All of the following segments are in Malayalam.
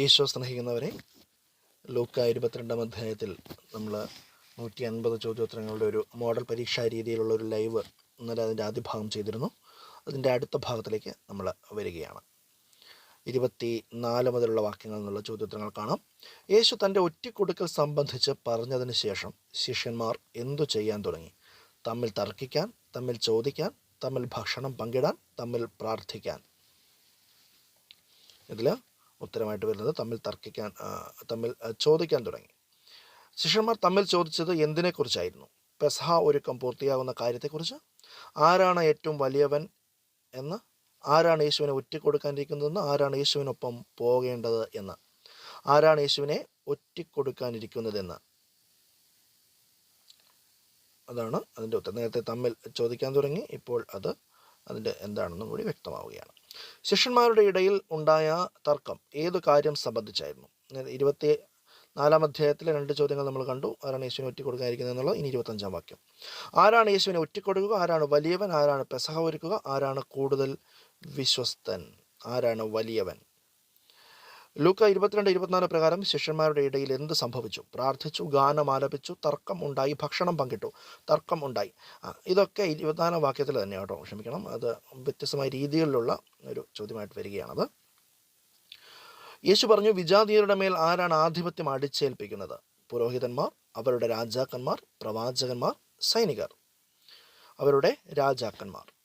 ഈശോ സ്നേഹിക്കുന്നവരെ ലൂക്ക ഇരുപത്തിരണ്ടാം അധ്യായത്തിൽ നമ്മൾ നൂറ്റി അൻപത് ചോദ്യോത്തരങ്ങളുടെ ഒരു മോഡൽ പരീക്ഷാ രീതിയിലുള്ള ഒരു ലൈവ് ഇന്നലെ അതിന്റെ ആദ്യ ഭാഗം ചെയ്തിരുന്നു. അതിന്റെ അടുത്ത ഭാഗത്തിലേക്ക് നമ്മൾ വരികയാണ്. ഇരുപത്തി നാല് മുതലുള്ള വാക്യങ്ങളിൽ നിന്നുള്ള ചോദ്യോത്തരങ്ങൾ കാണാം. യേശു തന്റെ ഒറ്റിക്കൊടുക്കൽ സംബന്ധിച്ച് പറഞ്ഞതിന് ശേഷം ശിഷ്യന്മാർ എന്തു ചെയ്യാൻ തുടങ്ങി? തമ്മിൽ തർക്കിക്കാൻ തമ്മിൽ ചോദിക്കാൻ തമ്മിൽ ഭക്ഷണം പങ്കിടാൻ തമ്മിൽ പ്രാർത്ഥിക്കാൻ. ഇതിൽ ഉത്തരമായിട്ട് വരുന്നത് തമ്മിൽ തർക്കിക്കാൻ തമ്മിൽ ചോദിക്കാൻ തുടങ്ങി. ശിഷ്യന്മാർ തമ്മിൽ ചോദിച്ചത് എന്തിനെക്കുറിച്ചായിരുന്നു? പെസഹ ഒരുക്കം പൂർത്തിയാകുന്ന കാര്യത്തെക്കുറിച്ച്? ആരാണ് ഏറ്റവും വലിയവൻ എന്ന്? ആരാണ് യേശുവിനെ ഒറ്റിക്കൊടുക്കാനിരിക്കുന്നതെന്ന്? ആരാണ് യേശുവിനൊപ്പം പോകേണ്ടത് എന്ന്? ആരാണ് യേശുവിനെ ഒറ്റിക്കൊടുക്കാനിരിക്കുന്നതെന്ന്? അതാണ് അതിന്റെ ഉത്തരം. നേരത്തെ തമ്മിൽ ചോദിക്കാൻ തുടങ്ങി. ഇപ്പോൾ അത് അതിന്റെ എന്താണെന്നും കൂടി വ്യക്തമാവുകയാണ്. ശിഷ്യന്മാരുടെ ഇടയിൽ ഉണ്ടായ തർക്കം ഏതു കാര്യം സംബന്ധിച്ചായിരുന്നു? ഇരുപത്തി നാലാം അധ്യായത്തിലെ രണ്ട് ചോദ്യങ്ങൾ നമ്മൾ കണ്ടു. ആരാണ് യേശുവിനെ ഒറ്റിക്കൊടുക്കാതിരിക്കുന്നത് എന്നുള്ളത്? ഇനി ഇരുപത്തഞ്ചാം വാക്യം. ആരാണ് യേശുവിനെ ഒറ്റിക്കൊടുക്കുക? ആരാണ് വലിയവൻ? ആരാണ് പെസഹ ഒരുക്കുക? ആരാണ് കൂടുതൽ വിശ്വസ്തൻ? ആരാണ് വലിയവൻ? ലൂക്ക ഇരുപത്തിരണ്ട് ഇരുപത്തിനാല് പ്രകാരം ശിഷ്യന്മാരുടെ ഇടയിൽ എന്ത് സംഭവിച്ചു? പ്രാർത്ഥിച്ചു ഗാനം ആലപിച്ചു തർക്കം ഉണ്ടായി ഭക്ഷണം പങ്കിട്ടു. തർക്കം ഉണ്ടായി. ഇതൊക്കെ ഇരുപത്തിനാലാം വാക്യത്തിൽ തന്നെ കേട്ടോ. ക്ഷമിക്കണം. അത് വ്യത്യസ്തമായ രീതികളിലുള്ള ഒരു ചോദ്യമായിട്ട് വരികയാണത്. യേശു പറഞ്ഞു വിജാതീയരുടെ മേൽ ആരാണ് ആധിപത്യം അടിച്ചേൽപ്പിക്കുന്നത്? പുരോഹിതന്മാർ അവരുടെ രാജാക്കന്മാർ പ്രവാചകന്മാർ സൈനികർ. അവരുടെ രാജാക്കന്മാർ.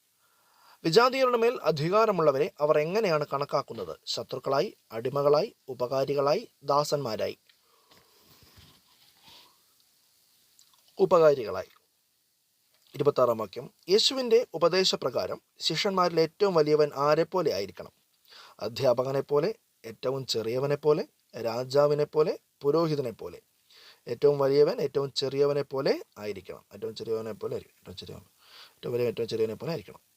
വിജാതീയരുടെ മേൽ അധികാരമുള്ളവരെ അവർ എങ്ങനെയാണ് കണക്കാക്കുന്നത്? ശത്രുക്കളായി അടിമകളായി ഉപകാരികളായി ദാസന്മാരായി. ഉപകാരികളായി. ഇരുപത്താറാം വാക്യം. യേശുവിന്റെ ഉപദേശപ്രകാരം ശിഷ്യന്മാരിൽ ഏറ്റവും വലിയവൻ ആരെപ്പോലെ ആയിരിക്കണം? അധ്യാപകനെപ്പോലെ ഏറ്റവും ചെറിയവനെപ്പോലെ രാജാവിനെപ്പോലെ രാജാവിനെ പോലെ പുരോഹിതനെ പോലെ ഏറ്റവും വലിയവൻ ഏറ്റവും ചെറിയവനെപ്പോലെ ആയിരിക്കണം. ഏറ്റവും ചെറിയവനെപ്പോലെ ആയിരിക്കണം. ഏറ്റവും ചെറിയവൻ ഏറ്റവും വലിയ ഏറ്റവും ചെറിയവനെ പോലെ ആയിരിക്കണം.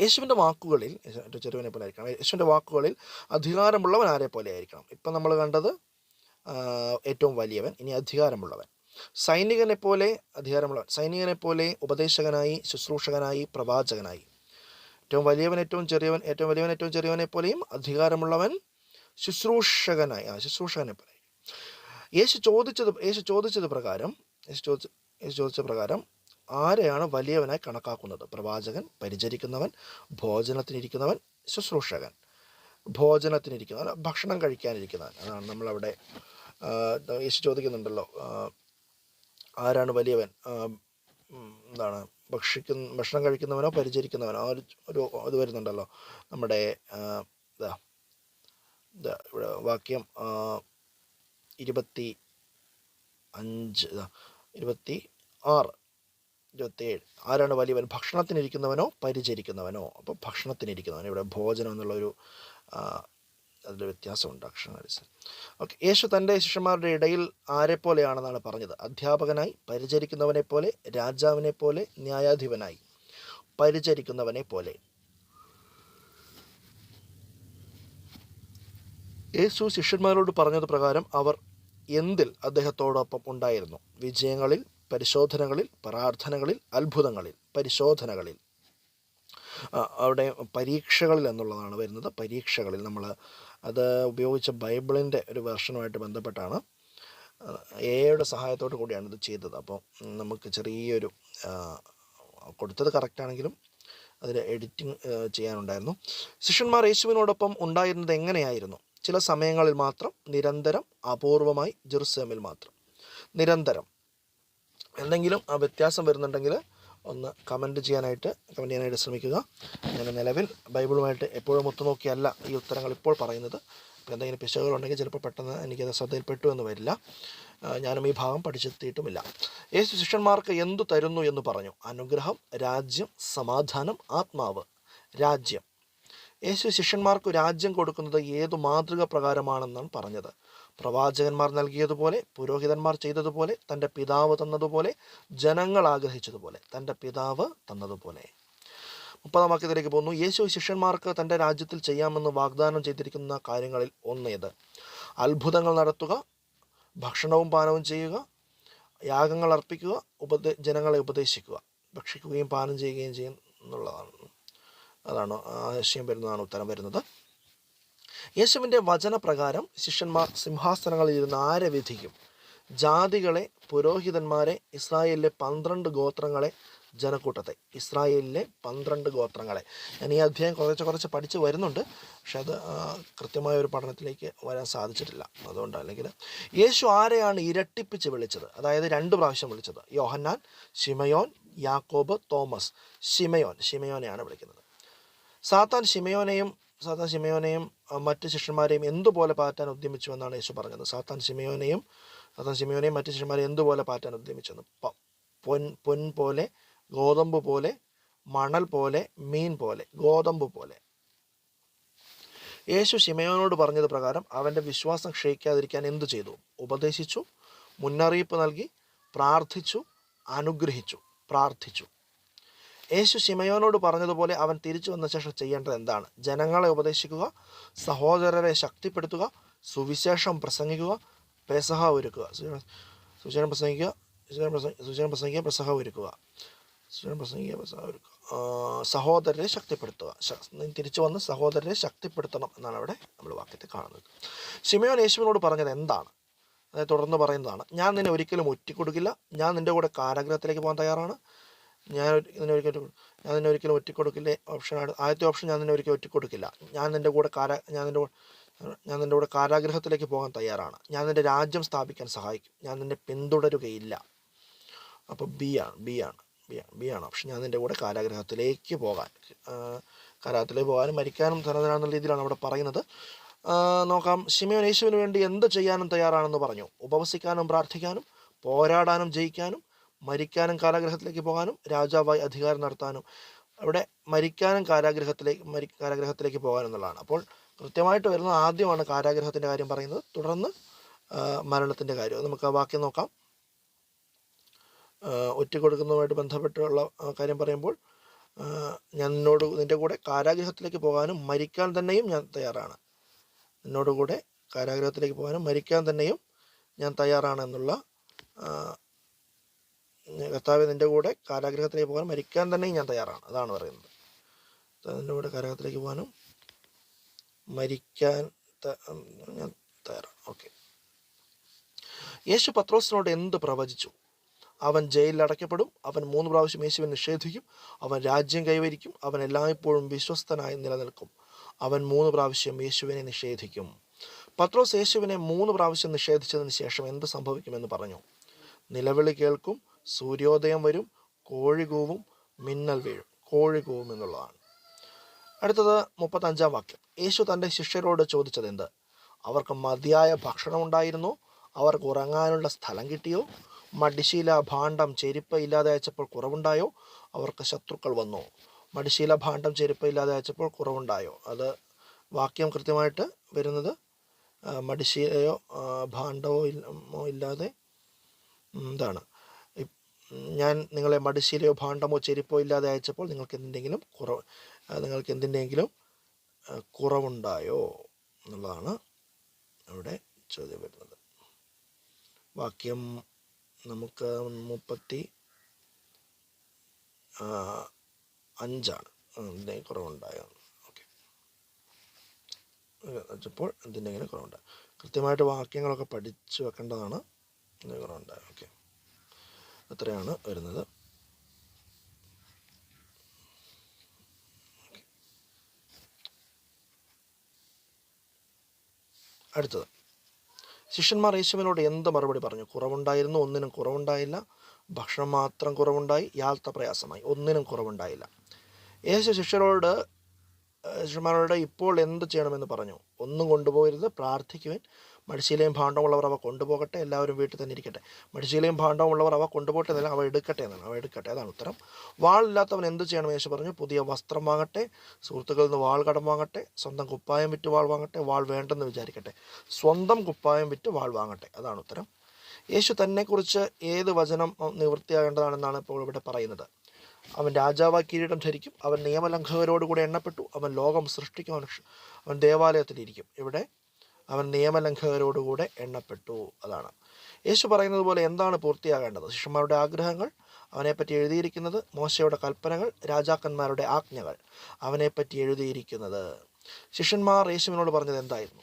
യേശുവിന്റെ വാക്കുകളിൽ ചെറുവിനെ പോലെ ആയിരിക്കണം. യേശുവിന്റെ വാക്കുകളിൽ അധികാരമുള്ളവൻ ആരെ പോലെ ആയിരിക്കണം. ഇപ്പം നമ്മൾ കണ്ടത് ഏറ്റവും വലിയവൻ ഇനി അധികാരമുള്ളവൻ. സൈനികനെ പോലെ അധികാരമുള്ളവൻ സൈനികനെ പോലെ ഉപദേശകനായി ശുശ്രൂഷകനായി പ്രവാചകനായി. ഏറ്റവും വലിയവൻ ഏറ്റവും ചെറിയവൻ ഏറ്റവും വലിയവൻ ഏറ്റവും ചെറിയവനെ പോലെയും അധികാരമുള്ളവൻ ശുശ്രൂഷകനായി ആ ശുശ്രൂഷകനെ പോലെ യേശു ചോദിച്ചത് യേശു ചോദിച്ചത് പ്രകാരം യേശു ചോദിച്ച യേശു ചോദിച്ച പ്രകാരം ആരെയാണ് വലിയവനായി കണക്കാക്കുന്നത്? പ്രവാചകൻ പരിചരിക്കുന്നവൻ ഭോജനത്തിനിരിക്കുന്നവൻ ശുശ്രൂഷകൻ. ഭോജനത്തിനിരിക്കുന്നവൻ ഭക്ഷണം കഴിക്കാനിരിക്കുന്നവൻ. അതാണ് നമ്മളവിടെ യേശു ചോദിക്കുന്നുണ്ടല്ലോ ആരാണ് വലിയവൻ? എന്താണ് ഭക്ഷിക്കുന്ന ഭക്ഷണം കഴിക്കുന്നവനോ പരിചരിക്കുന്നവനോ? ഒരു ഒരു ഇത് വരുന്നുണ്ടല്ലോ നമ്മുടെ ഇതാ ഇതാ ഇവിടെ വാക്യം ഇരുപത്തി അഞ്ച് ഇരുപത്തി ആറ്. ഇരുപത്തേഴ് ആരാണ് വലിയവൻ? ഭക്ഷണത്തിനിരിക്കുന്നവനോ പരിചരിക്കുന്നവനോ? അപ്പോൾ ഭക്ഷണത്തിനിരിക്കുന്നവനോ. ഇവിടെ ഭോജനം എന്നുള്ളൊരു അതിൽ വ്യത്യാസമുണ്ട് അക്ഷരമനുസരിച്ച് ഓക്കെ യേശു തന്റെ ശിഷ്യന്മാരുടെ ഇടയിൽ ആരെപ്പോലെയാണെന്നാണ് പറഞ്ഞത്? അധ്യാപകനായി പരിചരിക്കുന്നവനെ പോലെ രാജാവിനെ പോലെ ന്യായാധിപനായി. പരിചരിക്കുന്നവനെ പോലെ യേശു ശിഷ്യന്മാരോട് പറഞ്ഞത് പ്രകാരം അവർ എന്തിൽ അദ്ദേഹത്തോടൊപ്പം ഉണ്ടായിരുന്നു? വിജയങ്ങളിൽ പരിശോധനകളിൽ പ്രാർത്ഥനകളിൽ അത്ഭുതങ്ങളിൽ പരിശോധനകളിൽ. അവിടെ പരീക്ഷകളിൽ എന്നുള്ളതാണ് വരുന്നത്. പരീക്ഷകളിൽ നമ്മൾ അത് ഉപയോഗിച്ച ബൈബിളിന്റെ ഒരു വെർഷനുമായിട്ട് ബന്ധപ്പെട്ടാണ്. എയുടെ സഹായത്തോടു കൂടിയാണ് ഇത് ചെയ്തത്. അപ്പോൾ നമുക്ക് ചെറിയൊരു കൊടുത്തത് കറക്റ്റാണെങ്കിലും അതിൽ എഡിറ്റിംഗ് ചെയ്യാനുണ്ടായിരുന്നു. ശിഷ്യന്മാർ യേശുവിനോടൊപ്പം ഉണ്ടായിരുന്നത് എങ്ങനെയായിരുന്നു? ചില സമയങ്ങളിൽ മാത്രം നിരന്തരം അപൂർവമായി ജെറുസലേമിൽ മാത്രം. നിരന്തരം. എന്തെങ്കിലും ആ വ്യത്യാസം വരുന്നുണ്ടെങ്കിൽ ഒന്ന് കമന്റ് ചെയ്യാനായിട്ട് കമന്റ് ചെയ്യാനായിട്ട് ശ്രമിക്കുക. ഞാൻ നിലവിൽ ബൈബിളുമായിട്ട് എപ്പോഴും ഒത്തുനോക്കിയല്ല ഈ ഉത്തരങ്ങൾ ഇപ്പോൾ പറയുന്നത്. എന്തെങ്കിലും പിശകുകളുണ്ടെങ്കിൽ ചിലപ്പോൾ പെട്ടെന്ന് എനിക്കത് ശ്രദ്ധയിൽപ്പെട്ടു എന്ന് വരില്ല. ഞാനും ഈ ഭാഗം പഠിച്ചെത്തിയിട്ടുമില്ല. യേശു ശിഷ്യന്മാർക്ക് എന്തു തരുന്നു എന്ന് പറഞ്ഞു? അനുഗ്രഹം രാജ്യം സമാധാനം ആത്മാവ്. രാജ്യം. യേശു ശിഷ്യന്മാർക്ക് രാജ്യം കൊടുക്കുന്നത് ഏതു മാതൃക പ്രകാരമാണെന്നാണ് പറഞ്ഞത്. പ്രവാചകന്മാർ നൽകിയതുപോലെ പുരോഹിതന്മാർ ചെയ്തതുപോലെ തന്റെ പിതാവ് തന്നതുപോലെ ജനങ്ങൾ ആഗ്രഹിച്ചതുപോലെ തന്റെ പിതാവ് തന്നതുപോലെ. മുപ്പതാം വാക്യത്തിലേക്ക് പോകുന്നു. യേശു ശിഷ്യന്മാർക്ക് തന്റെ രാജ്യത്തിൽ ചെയ്യാമെന്ന് വാഗ്ദാനം ചെയ്തിരിക്കുന്ന കാര്യങ്ങളിൽ ഒന്നേത്. അത്ഭുതങ്ങൾ നടത്തുക ഭക്ഷണവും പാനവും ചെയ്യുക യാഗങ്ങൾ അർപ്പിക്കുക ഉപദേ ജനങ്ങളെ ഉപദേശിക്കുക ഭക്ഷിക്കുകയും പാനം ചെയ്യുകയും ചെയ്യും എന്നുള്ളതാണ് അതാണ് ആശയം വരുന്നതാണ് ഉത്തരം വരുന്നത്. യേശുവിന്റെ വചനപ്രകാരം ശിഷ്യന്മാർ സിംഹാസനങ്ങളിൽ ഇരുന്ന് ആരെ വിധിക്കും? ജാതികളെ പുരോഹിതന്മാരെ ഇസ്രായേലിലെ പന്ത്രണ്ട് ഗോത്രങ്ങളെ ജനക്കൂട്ടത്തെ. ഇസ്രായേലിലെ പന്ത്രണ്ട് ഗോത്രങ്ങളെ. ഞാൻ ഈ അധ്യായം കുറച്ച് കുറച്ച് പഠിച്ച് വരുന്നുണ്ട്. പക്ഷെ അത് കൃത്യമായ ഒരു പഠനത്തിലേക്ക് വരാൻ സാധിച്ചിട്ടില്ല. അതുകൊണ്ട് അല്ലെങ്കിൽ യേശു ആരെയാണ് ഇരട്ടിപ്പിച്ച് വിളിച്ചത്? അതായത് രണ്ട് പ്രാവശ്യം വിളിച്ചത്. യോഹന്നാൻ ഷിമയോൻ യാക്കോബ് തോമസ്. ഷിമയോൻ ഷിമയോനെയാണ് വിളിക്കുന്നത്. സാത്താൻ ഷിമയോനെയും സാത്താൻ ഷിമയോനെയും അഹ്, മറ്റ് ശിഷ്യന്മാരെയും എന്തുപോലെ പാറ്റാൻ ഉദ്യമിച്ചു എന്നാണ് യേശു പറഞ്ഞത്. സാത്താൻ ഷിമയോനെയും സാത്താൻ ഷിമയോനെയും മറ്റ് ശിഷ്യന്മാരെയും എന്തുപോലെ പാറ്റാൻ ഉദ്യമിച്ചെന്ന്. പൊൻ പൊൻ പോലെ ഗോതമ്പ് പോലെ മണൽ പോലെ മീൻ പോലെ ഗോതമ്പ് പോലെ. യേശു ശിമയോനോട് പറഞ്ഞത് പ്രകാരം അവന്റെ വിശ്വാസം ക്ഷയിക്കാതിരിക്കാൻ എന്തു ചെയ്തു? ഉപദേശിച്ചു മുന്നറിയിപ്പ് നൽകി പ്രാർത്ഥിച്ചു അനുഗ്രഹിച്ചു പ്രാർത്ഥിച്ചു. യേശു ശിമയോനോട് പറഞ്ഞതുപോലെ അവൻ തിരിച്ചു വന്ന ശേഷം ചെയ്യേണ്ടത് എന്താണ്? ജനങ്ങളെ ഉപദേശിക്കുക സഹോദരരെ ശക്തിപ്പെടുത്തുക സുവിശേഷം പ്രസംഗിക്കുക പെസഹ ഒരുക്കുക. സുവിശേഷം- പ്രസംഗിക്കുക സുവിശേഷം പ്രസംഗിക്കുക പെസഹ ഒരുക്കുക. സുവിശേഷം പ്രസംഗിക്കുക പെസഹ ഒരുക്കുക. സഹോദരരെ ശക്തിപ്പെടുത്തുക. തിരിച്ചു വന്ന് സഹോദരരെ ശക്തിപ്പെടുത്തണം എന്നാണ് അവിടെ നമ്മൾ വാക്യത്തിൽ കാണുന്നത്. ശിമയോൻ യേശുവിനോട് പറഞ്ഞത് എന്താണ്? അതായത് തുടർന്ന് പറയുന്നതാണ് ഞാൻ നിന്നെ ഒരിക്കലും ഒറ്റിക്കൊടുക്കില്ല. ഞാൻ നിന്റെ കൂടെ കാരാഗ്രഹത്തിലേക്ക് പോകാൻ തയ്യാറാണ്. ഞാൻ നിന്നെ ഒരിക്കലും ഞാൻ നിന്നെ ഒരിക്കലും ഒറ്റിക്കൊടുക്കില്ല. ഓപ്ഷനാണ് ആദ്യത്തെ ഓപ്ഷൻ ഞാൻ നിന്നെ ഒരിക്കലും ഒറ്റിക്കൊടുക്കില്ല. ഞാൻ നിന്റെ കൂടെ കാരാ ഞാൻ നിന്റെ ഞാൻ നിന്റെ കൂടെ കാരാഗ്രഹത്തിലേക്ക് പോകാൻ തയ്യാറാണ്. ഞാൻ നിന്റെ രാജ്യം സ്ഥാപിക്കാൻ സഹായിക്കും. ഞാൻ നിന്നെ പിന്തുടരുകയില്ല. അപ്പോൾ ബി ആണ് ബി ആണ് ബി ആണ് ബി ആണ് ഓപ്ഷൻ ഞാൻ നിന്റെ കൂടെ കാരാഗ്രഹത്തിലേക്ക് പോകാൻ കാരാഗ്രഹത്തിലേക്ക് പോകാനും മരിക്കാനും സന്നദ്ധനാണെന്ന രീതിയിലാണ് അവിടെ പറയുന്നത്. നോക്കാം. ശിമയോൻ യേശുവിന് വേണ്ടി എന്ത് ചെയ്യാനും തയ്യാറാണെന്ന് പറഞ്ഞു. ഉപവസിക്കാനും പ്രാർത്ഥിക്കാനും പോരാടാനും ജയിക്കാനും മരിക്കാനും കാരാഗ്രഹത്തിലേക്ക് പോകാനും രാജാവായി അധികാരം നടത്താനും അവിടെ മരിക്കാനും കാരാഗ്രഹത്തിലേക്ക് മരി കാരാഗ്രഹത്തിലേക്ക് പോകാനും എന്നുള്ളതാണ്. അപ്പോൾ കൃത്യമായിട്ട് വരുന്ന ആദ്യമാണ് കാരാഗ്രഹത്തിന്റെ കാര്യം പറയുന്നത്. തുടർന്ന് മരണത്തിന്റെ കാര്യം. നമുക്ക് ആ വാക്യം നോക്കാം. ഒറ്റ കൊടുക്കുന്നതുമായിട്ട് ബന്ധപ്പെട്ടുള്ള കാര്യം പറയുമ്പോൾ ഞാൻ നിന്നോട് നിന്റെ കൂടെ കാരാഗ്രഹത്തിലേക്ക് പോകാനും മരിക്കാൻ തന്നെയും ഞാൻ തയ്യാറാണ്. നിന്നോട് കൂടെ കാരാഗ്രഹത്തിലേക്ക് പോകാനും മരിക്കാൻ തന്നെയും ഞാൻ തയ്യാറാണ് എന്നുള്ള കർത്താവ് നിന്റെ കൂടെ കാരാഗ്രഹത്തിലേക്ക് പോകാനും മരിക്കാൻ തന്നെ ഞാൻ തയ്യാറാണ്. അതാണ് പറയുന്നത്. നിന്റെ കൂടെ കാരാഗ്രഹത്തിലേക്ക് പോകാനും മരിക്കാൻ ഞാൻ തയ്യാറാണ്. ഓക്കെ യേശു പത്രോസിനോട് എന്ത് പ്രവചിച്ചു? അവൻ ജയിലിൽ അടയ്ക്കപ്പെടും. അവൻ മൂന്ന് പ്രാവശ്യം യേശുവിനെ നിഷേധിക്കും. അവൻ രാജ്യം കൈവരിക്കും. അവൻ എല്ലായ്പ്പോഴും വിശ്വസ്തനായി നിലനിൽക്കും. അവൻ മൂന്ന് പ്രാവശ്യം യേശുവിനെ നിഷേധിക്കും. പത്രോസ് യേശുവിനെ മൂന്ന് പ്രാവശ്യം നിഷേധിച്ചതിന് ശേഷം എന്ത് സംഭവിക്കുമെന്ന് പറഞ്ഞു? നിലവിളി കേൾക്കും. സൂര്യോദയം വരും കോഴി കൂവും മിന്നൽ വീഴും. കോഴി കൂവും എന്നുള്ളതാണ്. അടുത്തത് മുപ്പത്തഞ്ചാം വാക്യം. യേശു തന്റെ ശിഷ്യരോട് ചോദിച്ചത് എന്ത്? അവർക്ക് മതിയായ ഭക്ഷണം ഉണ്ടായിരുന്നു അവർക്ക് ഉറങ്ങാനുള്ള സ്ഥലം കിട്ടിയോ? മടിശീല ഭാണ്ഡം ചെരുപ്പ് ഇല്ലാതെ അയച്ചപ്പോൾ കുറവുണ്ടായോ? അവർക്ക് ശത്രുക്കൾ വന്നോ. മടിശീല ഭാണ്ഡം ചെരുപ്പ് ഇല്ലാതെ അയച്ചപ്പോൾ കുറവുണ്ടായോ? അത് വാക്യം കൃത്യമായിട്ട് വരുന്നത് മടിശീലയോ ഭാണ്ഡമോ ഇല്ലാതെ എന്താണ് ഞാൻ നിങ്ങളെ മടിശീലയോ ഭാണ്ഡമോ ചെരുപ്പോ ഇല്ലാതെ അയച്ചപ്പോൾ നിങ്ങൾക്ക് എന്തെങ്കിലും കുറവ് നിങ്ങൾക്ക് എന്തിന്റെങ്കിലും കുറവുണ്ടായോ എന്നുള്ളതാണ് അവിടെ ചോദ്യം വരുന്നത്. വാക്യം നമുക്ക് മുപ്പത്തി അഞ്ചാണ്. എന്തിനെ കുറവുണ്ടായോ? ഓക്കെ. വെച്ചപ്പോൾ എന്തിന്റെങ്കിലും കുറവുണ്ടായി. കൃത്യമായിട്ട് വാക്യങ്ങളൊക്കെ പഠിച്ചു വെക്കേണ്ടതാണ് എന്തെങ്കിലും കുറവുണ്ടായോ? ഓക്കെ. അത്രയാണ് വരുന്നത്. അടുത്തത്. ശിഷ്യന്മാർ യേശുവിനോട് എന്ത് മറുപടി പറഞ്ഞു? കുറവുണ്ടായിരുന്നു ഒന്നിനും കുറവുണ്ടായില്ല. ഭക്ഷണം മാത്രം കുറവുണ്ടായി യാത്ര പ്രയാസമായി ഒന്നിനും കുറവുണ്ടായില്ല. യേശു ശിഷ്യരോട് ശിഷ്യന്മാരോട് ഇപ്പോൾ എന്ത് ചെയ്യണമെന്ന് പറഞ്ഞു? ഒന്നും കൊണ്ടുപോകരുത് പ്രാർത്ഥിക്കുവാൻ. മടിശീലയും ഭാണ്ഡമുള്ളവർ അവ കൊണ്ടുപോകട്ടെ എല്ലാവരും വീട്ടിൽ തന്നെ ഇരിക്കട്ടെ. മടിശീലയും ഭാണ്ഡമുള്ളവർ അവ കൊണ്ടുപോകട്ടെ എന്നല്ല അവ എടുക്കട്ടെ എന്നാണ് അവ എടുക്കട്ടെ. അതാണ് ഉത്തരം. വാളില്ലാത്തവൻ എന്ത് ചെയ്യണം യേശു പറഞ്ഞു? പുതിയ വസ്ത്രം വാങ്ങട്ടെ സുഹൃത്തുക്കളിൽ നിന്ന് വാൾ കടം വാങ്ങട്ടെ സ്വന്തം കുപ്പായം വിറ്റ് വാൾ വാങ്ങട്ടെ വാൾ വേണ്ടെന്ന് വിചാരിക്കട്ടെ. സ്വന്തം കുപ്പായം വിറ്റ് വാൾ വാങ്ങട്ടെ. അതാണ് ഉത്തരം. യേശു തന്നെക്കുറിച്ച് ഏത് വചനം നിവൃത്തിയാകേണ്ടതാണെന്നാണ് ഇപ്പോൾ ഇവിടെ പറയുന്നത്. അവൻ രാജാവ കിരീടം ധരിക്കും അവൻ നിയമലംഘകരോടുകൂടി എണ്ണപ്പെട്ടു അവൻ ലോകം സൃഷ്ടിക്കും അവൻ അവൻ ദേവാലയത്തിലിരിക്കും ഇവിടെ അവൻ നിയമലംഘകരോടുകൂടെ എണ്ണപ്പെട്ടു അതാണ്. യേശു പറയുന്നത് പോലെ എന്താണ് പൂർത്തിയാകേണ്ടത്? ശിഷ്യന്മാരുടെ ആഗ്രഹങ്ങൾ അവനെപ്പറ്റി എഴുതിയിരിക്കുന്നത് മോശയുടെ കൽപ്പനകൾ രാജാക്കന്മാരുടെ ആജ്ഞകൾ അവനെപ്പറ്റി എഴുതിയിരിക്കുന്നത്. ശിഷ്യന്മാർ യേശുവിനോട് പറഞ്ഞത് എന്തായിരുന്നു?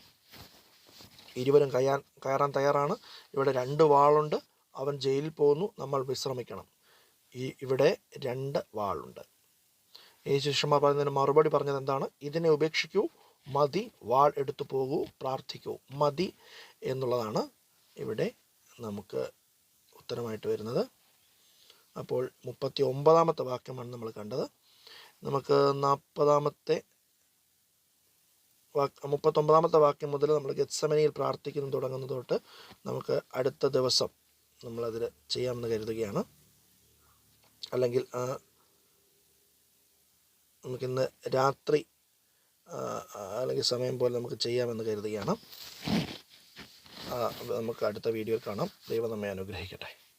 ഇരുവരും കയ്യാൻ കയറാൻ തയ്യാറാണ്. ഇവിടെ രണ്ട് വാളുണ്ട്. അവൻ ജയിലിൽ പോകുന്നു. നമ്മൾ വിശ്രമിക്കണം. ഈ ഇവിടെ രണ്ട് വാളുണ്ട്. ഈ ശിഷ്യന്മാർ പറയുന്നതിന് മറുപടി പറഞ്ഞത് എന്താണ്? ഇതിനെ ഉപേക്ഷിക്കൂ. മതി വാൾ എടുത്തു പോകൂ പ്രാർത്ഥിക്കൂ. മതി എന്നുള്ളതാണ് ഇവിടെ നമുക്ക് ഉത്തരമായിട്ട് വരുന്നത്. അപ്പോൾ മുപ്പത്തി ഒമ്പതാമത്തെ വാക്യമാണ് നമ്മൾ കണ്ടത്. നമുക്ക് നാൽപ്പതാമത്തെ വാക്ക് മുപ്പത്തൊമ്പതാമത്തെ വാക്യം മുതൽ നമ്മൾ ഗത്സമനയിൽ പ്രാർത്ഥിക്കുന്നു തുടങ്ങുന്നത് തൊട്ട് നമുക്ക് അടുത്ത ദിവസം നമ്മളതിൽ ചെയ്യാമെന്ന് കരുതുകയാണ്. അല്ലെങ്കിൽ നമുക്കിന്ന് രാത്രി അല്ലെങ്കിൽ സമയം പോലെ നമുക്ക് ചെയ്യാമെന്ന് കരുതുകയാണ്. നമുക്ക് അടുത്ത വീഡിയോയിൽ കാണാം. ദൈവം നമ്മെ അനുഗ്രഹിക്കട്ടെ.